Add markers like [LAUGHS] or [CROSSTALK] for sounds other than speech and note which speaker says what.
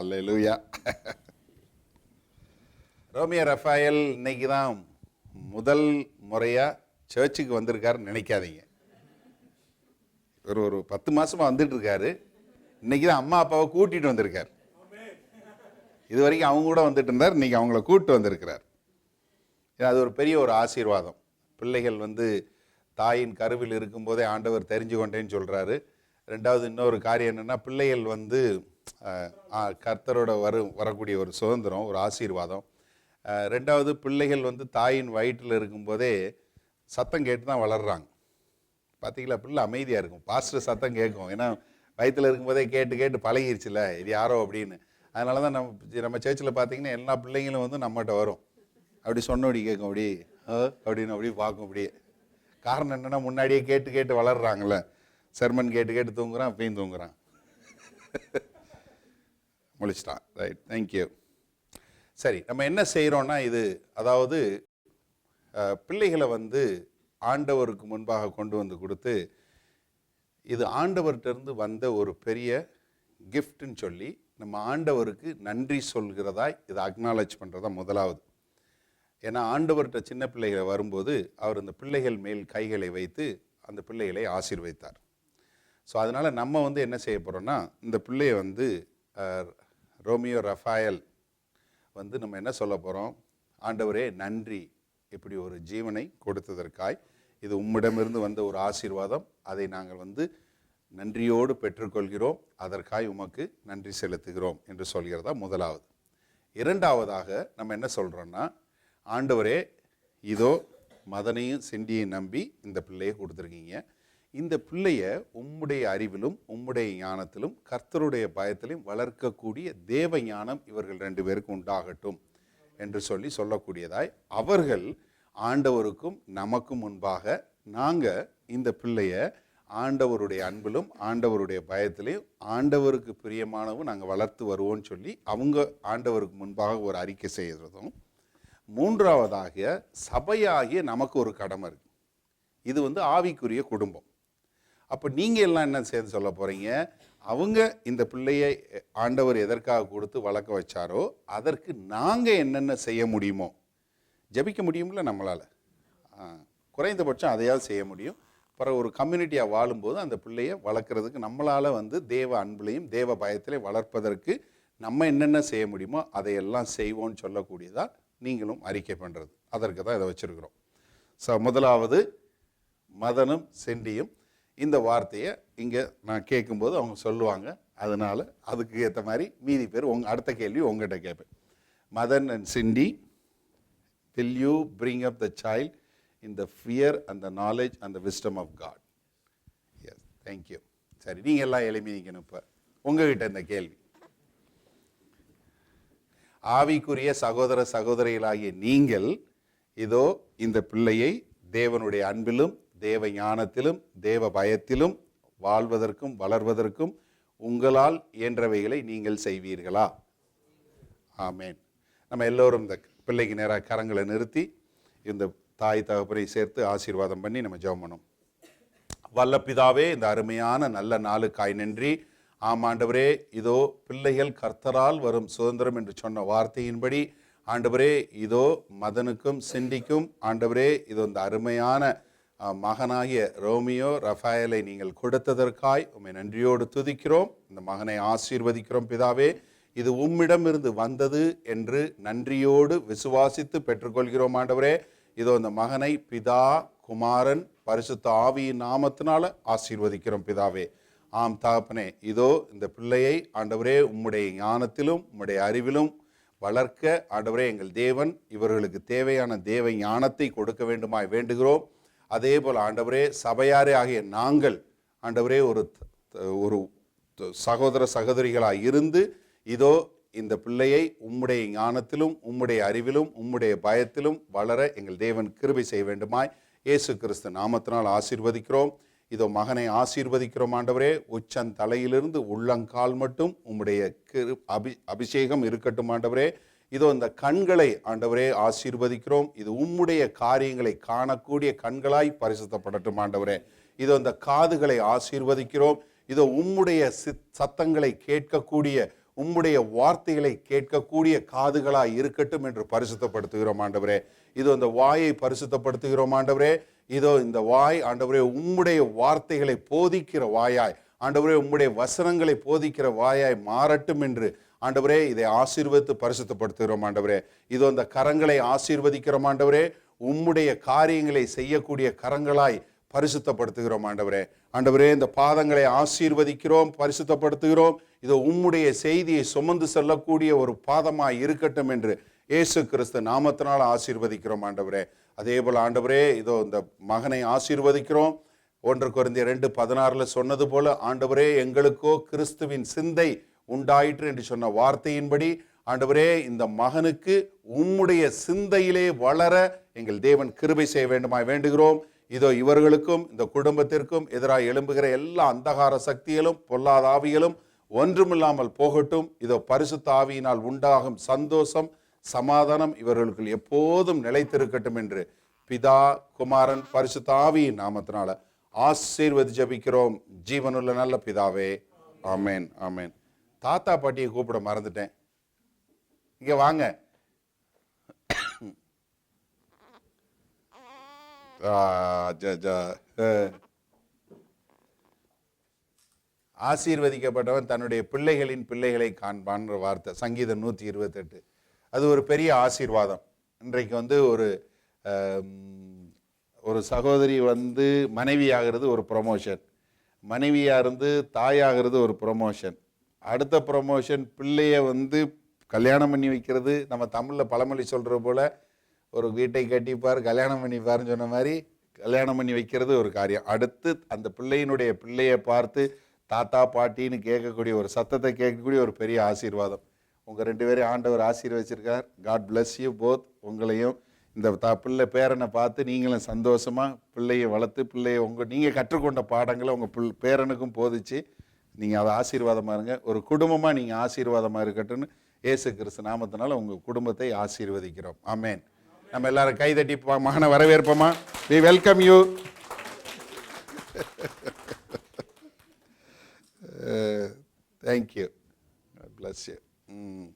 Speaker 1: அல்லேலூயா [LAUGHS] ரோமியா Raphael இன்னைக்கு தான் முதல் முறையாக சர்ச்சுக்கு வந்திருக்காருன்னு நினைக்காதீங்க. ஒரு ஒரு பத்து மாதமாக வந்துட்டு இன்றைக்கி தான் அம்மா அப்பாவை கூட்டிகிட்டு வந்திருக்கார். இது வரைக்கும் அவங்க கூட வந்துட்டு இருந்தார். இன்றைக்கி அவங்கள கூப்பிட்டு வந்திருக்கிறார். அது ஒரு பெரிய ஒரு ஆசீர்வாதம். பிள்ளைகள் வந்து தாயின் கருவில் இருக்கும்போதே ஆண்டவர் தெரிஞ்சு கொண்டேன்னு சொல்கிறாரு ரெண்டாவது இன்னொரு காரியம் என்னென்னா பிள்ளைகள் வந்து கர்த்தரோட வரு வரக்கூடிய ஒரு சுதந்திரம் ஒரு ஆசீர்வாதம். ரெண்டாவது பிள்ளைகள் வந்து தாயின் வயிற்றில் இருக்கும்போதே சத்தம் கேட்டு தான் வளர்கிறாங்க பார்த்தீங்களா பிள்ளை அமைதியாக இருக்கும். பாஸ்டர் சத்தம் கேட்கும். ஏன்னா வயிற்றில் இருக்கும்போதே கேட்டு கேட்டு பழகிருச்சுல இது யாரோ அப்படின்னு. அதனால தான் நம்ம நம்ம சர்ச்சில் பார்த்தீங்கன்னா எல்லா பிள்ளைங்களும் வந்து நம்மகிட்ட வரும். அப்படி சொன்னபடி கேட்கும் அப்படி "ஆ?" அப்படின்னு அப்படி பார்க்கும் அப்படியே காரணம் என்னன்னா முன்னாடியே கேட்டு கேட்டு வளர்கிறாங்களே சர்மன் கேட்டு கேட்டு தூங்குறான் அப்பயும் தூங்குறான். [LAUGHS] முழிச்சிட்டான். ரைட் தேங்க்யூ சரி நம்ம என்ன செய்கிறோன்னா இது அதாவது பிள்ளைகளை வந்து ஆண்டவருக்கு முன்பாக கொண்டு வந்து கொடுத்து இது ஆண்டவர்கிட்ட இருந்து வந்த ஒரு பெரிய கிஃப்ட்டுன்னு சொல்லி நம்ம ஆண்டவருக்கு நன்றி சொல்கிறதா இதை அக்னாலேஜ் பண்ணுறதா முதலாவது. ஏன்னா ஆண்டவர்கிட்ட சின்ன பிள்ளைகளை வரும்போது அவர் அந்த பிள்ளைகள் மேல் கைகளை வைத்து அந்த பிள்ளைகளை ஆசீர்வதித்தார். ஸோ அதனால் நம்ம வந்து என்ன செய்ய போகிறோன்னா இந்த பிள்ளையை வந்து ரோமியோ ரஃபாயல் வந்து நம்ம என்ன சொல்ல போகிறோம் ஆண்டவரே நன்றி. இப்படி ஒரு ஜீவனை கொடுத்ததற்காய். இது உம்மிடமிருந்து வந்த ஒரு ஆசீர்வாதம். அதை நாங்கள் வந்து நன்றியோடு பெற்றுக்கொள்கிறோம். அதற்காய் உமக்கு நன்றி செலுத்துகிறோம் என்று சொல்கிறதா முதலாவது. இரண்டாவதாக நம்ம என்ன சொல்கிறோன்னா ஆண்டவரே இதோ மதனையும் சிண்டியையும் நம்பி இந்த பிள்ளையை கொடுத்துருக்கீங்க. இந்த பிள்ளைய உம்முடைய அறிவிலும் உம்முடைய ஞானத்திலும் கர்த்தருடைய பயத்திலும் வளர்க்கக்கூடிய தேவ ஞானம் இவர்கள் ரெண்டு பேருக்கும் உண்டாகட்டும் என்று சொல்லி சொல்லக்கூடியதாய் அவர்கள் ஆண்டவருக்கும் நமக்கும் முன்பாக நாங்கள் இந்த பிள்ளைய ஆண்டவருடைய அன்பிலும் ஆண்டவருடைய பயத்திலையும் ஆண்டவருக்கு பிரியமானவும் நாங்கள் வளர்த்து வருவோம்னு சொல்லி அவங்க ஆண்டவருக்கு முன்பாக ஒரு அறிக்கை செய்கிறதும். மூன்றாவதாக சபையாகிய நமக்கு ஒரு கடமை இருக்குது இது வந்து ஆவிக்குரிய குடும்பம். அப்போ நீங்கள் எல்லாம் என்ன சேர்ந்து சொல்ல போகிறீங்க அவங்க இந்த பிள்ளையை ஆண்டவர் எதற்காக கொடுத்து வளர்க்க வச்சாரோ அதற்கு நாங்கள் என்னென்ன செய்ய முடியுமோ. ஜெபிக்க முடியும்ல நம்மளால்? குறைந்தபட்சம் அதையாவது செய்ய முடியும். பிறகு ஒரு கம்யூனிட்டியாக வாழும்போது அந்த பிள்ளையை வளர்க்குறதுக்கு நம்மளால் வந்து தேவ அன்புலையும் தேவ பயத்திலையும் வளர்ப்பதற்கு நம்ம என்னென்ன செய்ய முடியுமோ அதையெல்லாம் செய்வோம்னு சொல்லக்கூடியதாக நீங்களும் அறிக்கை பண்ணுறது அதற்கு தான் இதை வச்சுருக்கிறோம். ஸோ முதலாவது மதனும் செண்டியும் இந்த வார்த்தையை இங்கே நான் கேட்கும்போது அவங்க சொல்லுவாங்க. அதனால் அதுக்கு ஏற்ற மாதிரி மீதி பேர் உங்க அடுத்த கேள்வி உங்ககிட்ட கேட்பேன். Madhan and Cindy will you bring up the child in the fear and the knowledge and the wisdom of God. Yes thank you சரி நீங்கள் எல்லாம் எழுப்பி நிற்கணும் இப்போ. உங்ககிட்ட இந்த கேள்வி. ஆவிக்குரிய சகோதர சகோதரிகளாகிய நீங்கள் இதோ இந்த பிள்ளையை தேவனுடைய அன்பிலும் தேவ ஞானத்திலும் தேவ பயத்திலும் வாழ்வதற்கும் வளர்வதற்கும் உங்களால் இயன்றவைகளை நீங்கள் செய்வீர்களா? ஆமேன். நம்ம எல்லோரும் இந்த பிள்ளைக்கு நேராக கரங்களை நிறுத்தி இந்த தாய் தகப்பனை சேர்த்து ஆசீர்வாதம் பண்ணி நம்ம ஜெபம் பண்ணோம் வல்ல பிதாவே இந்த அருமையான நல்ல நாளுக்காய் நன்றி. ஆமாண்டவரே இதோ பிள்ளைகள் கர்த்தரால் வரும் சுதந்திரம் என்று சொன்ன வார்த்தையின்படி ஆண்டவரே இதோ மதனுக்கும் சிண்டிக்கும் ஆண்டவரே இதோ இந்த அருமையான மகனாகிய ரோமியோ ரஃபாயலை நீங்கள் கொடுத்ததற்காய் உம்மை நன்றியோடு துதிக்கிறோம். இந்த மகனை ஆசீர்வதிக்கிறோம் பிதாவே. இது உம்மிடமிருந்து வந்தது என்று நன்றியோடு விசுவாசித்து பெற்றுக்கொள்கிறோம் ஆண்டவரே. இதோ இந்த மகனை பிதா குமாரன் பரிசுத்த ஆவியின் நாமத்தினால ஆசீர்வதிக்கிறோம் பிதாவே. ஆம் தகப்பனே இதோ இந்த பிள்ளையை ஆண்டவரே உம்முடைய ஞானத்திலும் உம்முடைய அறிவிலும் வளர்க்க ஆண்டவரே எங்கள் தேவன் இவர்களுக்கு தேவையான தேவ ஞானத்தை கொடுக்க வேண்டுமாய் வேண்டுகிறோம். அதே போல் ஆண்டவரே சபையாரே ஆகிய நாங்கள் ஆண்டவரே ஒரு ஒரு சகோதர சகோதரிகளாக இருந்து இதோ இந்த பிள்ளையை உம்முடைய ஞானத்திலும் உம்முடைய அறிவிலும் உம்முடைய பயத்திலும் வளர எங்கள் தேவன் கிருபை செய்ய வேண்டுமாய் இயேசு கிறிஸ்து நாமத்தினால் ஆசீர்வதிக்கிறோம். இதோ மகனை ஆசீர்வதிக்கிறோம் ஆண்டவரே. உச்சன் தலையிலிருந்து உள்ளங்கால் மட்டும் உம்முடைய கிரு அபி அபிஷேகம் இருக்கட்டும் ஆண்டவரே. இதோ இந்த கண்களை ஆண்டவரே ஆசீர்வதிக்கிறோம். இது உம்முடைய காரியங்களை காணக்கூடிய கண்களாய் பரிசுத்தப்படட்டும் ஆண்டவரே. இதோ இந்த காதுகளை ஆசீர்வதிக்கிறோம். இதோ உம்முடைய சித் சத்தங்களை கேட்கக்கூடிய உம்முடைய வார்த்தைகளை கேட்கக்கூடிய காதுகளாய் இருக்கட்டும் என்று பரிசுத்தப்படுத்துகிறோம் ஆண்டவரே. இதோ இந்த வாயை பரிசுத்தப்படுத்துகிறோம் ஆண்டவரே. இதோ இந்த வாய் ஆண்டவரே உம்முடைய வார்த்தைகளை போதிக்கிற வாயாய் ஆண்டவரே உம்முடைய வசனங்களை போதிக்கிற வாயாய் மாறட்டும் என்று ஆண்டவரே இதை ஆசீர்வதித்து பரிசுத்தப்படுத்துகிறோம் ஆண்டவரே. இதோ அந்த கரங்களை ஆசீர்வதிக்கிறோம் ஆண்டவரே. உம்முடைய காரியங்களை செய்யக்கூடிய கரங்களாய் பரிசுத்தப்படுத்துகிறோம் ஆண்டவரே. ஆண்டவரே இந்த பாதங்களை ஆசீர்வதிக்கிறோம் பரிசுத்தப்படுத்துகிறோம். இதோ உம்முடைய செய்தியை சுமந்து செல்லக்கூடிய ஒரு பாதமாய் இருக்கட்டும் என்று இயேசு கிறிஸ்து நாமத்தினால் ஆசீர்வதிக்கிறோம் ஆண்டவரே. அதே போல் ஆண்டவரே இதோ இந்த மகனை ஆசீர்வதிக்கிறோம். ஒன்று குறைந்த ரெண்டு பதினாறில் சொன்னது போல ஆண்டவரே எங்களுக்கோ கிறிஸ்துவின் சிந்தை உண்டாயிற்று என்று சொன்ன வார்த்தையின்படி ஆண்டவரே இந்த மகனுக்கு உம்முடைய சிந்தையிலே வளர எங்கள் தேவன் கிருபை செய்ய வேண்டுமாய் வேண்டுகிறோம். இதோ இவர்களுக்கும் இந்த குடும்பத்திற்கும் எதிராக எழும்புகிற எல்லா அந்தகார சக்திகளும் பொல்லாத ஆவிகளும் ஒன்றுமில்லாமல் போகட்டும். இதோ பரிசுத்த ஆவியினால் உண்டாகும் சந்தோஷம் சமாதானம் இவர்களுக்குள் எப்போதும் நிலைத்திருக்கட்டும் என்று பிதா குமாரன் பரிசுத்த ஆவியின் நாமத்தினால ஆசீர்வதி ஜபிக்கிறோம். ஜீவனுள்ள நல்ல பிதாவே. ஆமேன் ஆமேன். தாத்தா பாட்டியை கூப்பிட மறந்துட்டேன். இங்கே வாங்க. ஆசீர்வதிக்கப்பட்டவன் தன்னுடைய பிள்ளைகளின் பிள்ளைகளை காண்பான்ற வார்த்தை சங்கீதம் நூற்றி இருபத்தெட்டு. அது ஒரு பெரிய ஆசீர்வாதம். இன்றைக்கு வந்து ஒரு ஒரு சகோதரி வந்து மனைவியாகிறது ஒரு ப்ரொமோஷன் மனைவியாக இருந்து தாயாகிறது ஒரு ப்ரொமோஷன் அடுத்த ப்ரொமோஷன் பிள்ளைய வந்து கல்யாணம் பண்ணி வைக்கிறது. நம்ம தமிழில் பழமொழி சொல்கிற போல ஒரு வீட்டை கட்டிப்பார் கல்யாணம் பண்ணிப்பாருன்னு சொன்ன மாதிரி கல்யாணம் பண்ணி வைக்கிறது ஒரு காரியம். அடுத்து அந்த பிள்ளையினுடைய பிள்ளையை பார்த்து தாத்தா பாட்டின்னு கேட்கக்கூடிய ஒரு சத்தத்தை கேட்கக்கூடிய ஒரு பெரிய ஆசீர்வாதம். உங்கள் ரெண்டு பேரையும் ஆண்டவர் ஆசீர்வச்சிருக்கார். காட் பிளஸ் யூ போத் உங்களையும் இந்த தா பிள்ளை பேரனை பார்த்து நீங்களும் சந்தோஷமாக பிள்ளையை வளர்த்து பிள்ளையை உங்கள் நீங்கள் கற்றுக்கொண்ட பாடங்களை உங்கள் பிள் பேரனுக்கும் போதிச்சு நீங்கள் அதை ஆசீர்வாதமாக இருங்க. ஒரு குடும்பமாக நீங்கள் ஆசீர்வாதமாக இருக்கட்டும்னு ஏசு கிறிஸ்து நாமத்தினால உங்கள் குடும்பத்தை ஆசீர்வதிக்கிறோம். ஆமேன். நம்ம எல்லாரும் கைதட்டி மகனை வரவேற்போமா? We welcome you thank you bless you hmm mm.